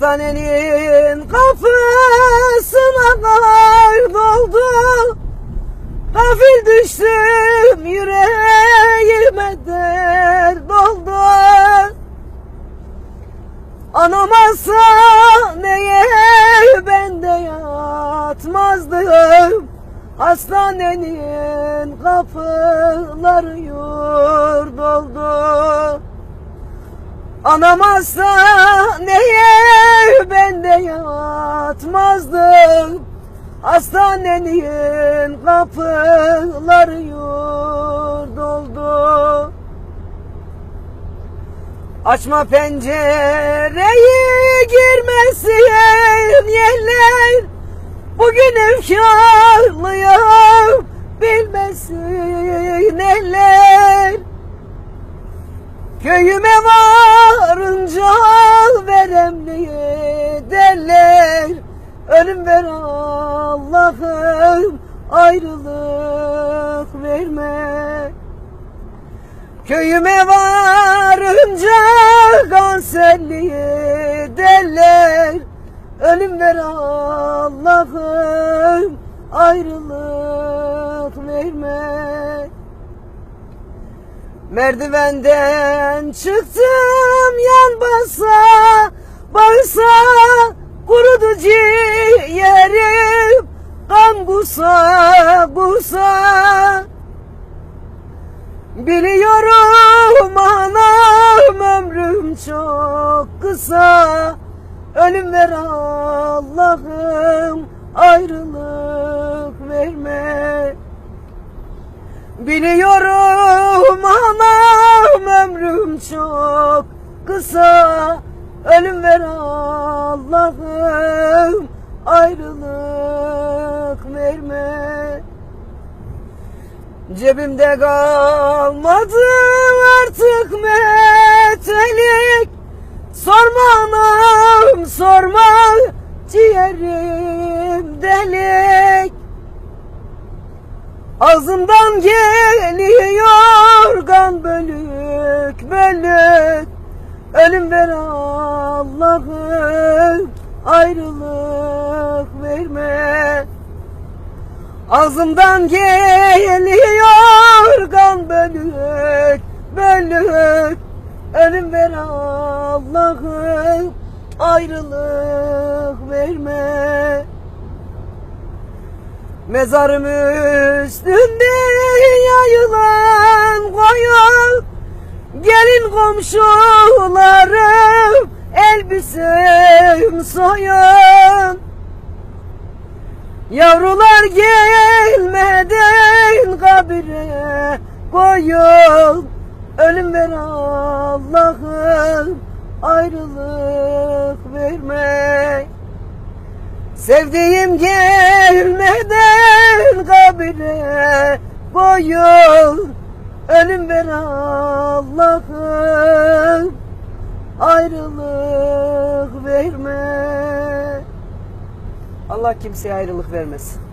Hastanenin kapısına kar doldu. Gafil düştüm yüreğime dert oldu Anam alsa neye ben de yatmazdım. Hastanenin kapıları yurt oldu Anam alsa neye ben de yatmazdım. Hastanenin kapıları yurt oldu Açma pencereyi girmesin yerler. Bugün efkarlıyım bilmesin eller Köyüme varınca veremliye derler. Ölüm ver Allah'ım ayrılık verme. Köyüme varınca kanserliye derler. Ölüm ver Allah'ım ayrılık verme Merdivenden çıktım yan basa Bağırsa kurudu ciğerim Kan kusa kusa Biliyorum anam ömrüm çok kısa. Ölüm ver Allah'ım ayrılık verme. Biliyorum ver Allah'ım ayrılık verme. Cebimde kalmadı artık metelik Sorma anam sorma ciğerim delik. Ağzımdan geliyor kan bölük bölük Ölüm ver Allah'ım ayrılık verme. Ağzımdan geliyor kan bölük bölük. Ölüm ver Allah'ım ayrılık verme. Mezarım üstünde yayılan koyun Gelin komşularım elbisem soyun. Yavrular gelmeden kabire koyun. Ölüm ver Allah'ım ayrılık verme Sevdiğim gelmeden kabire koyun. Ölüm ver Allah'ım ayrılık verme Allah kimseye ayrılık vermesin.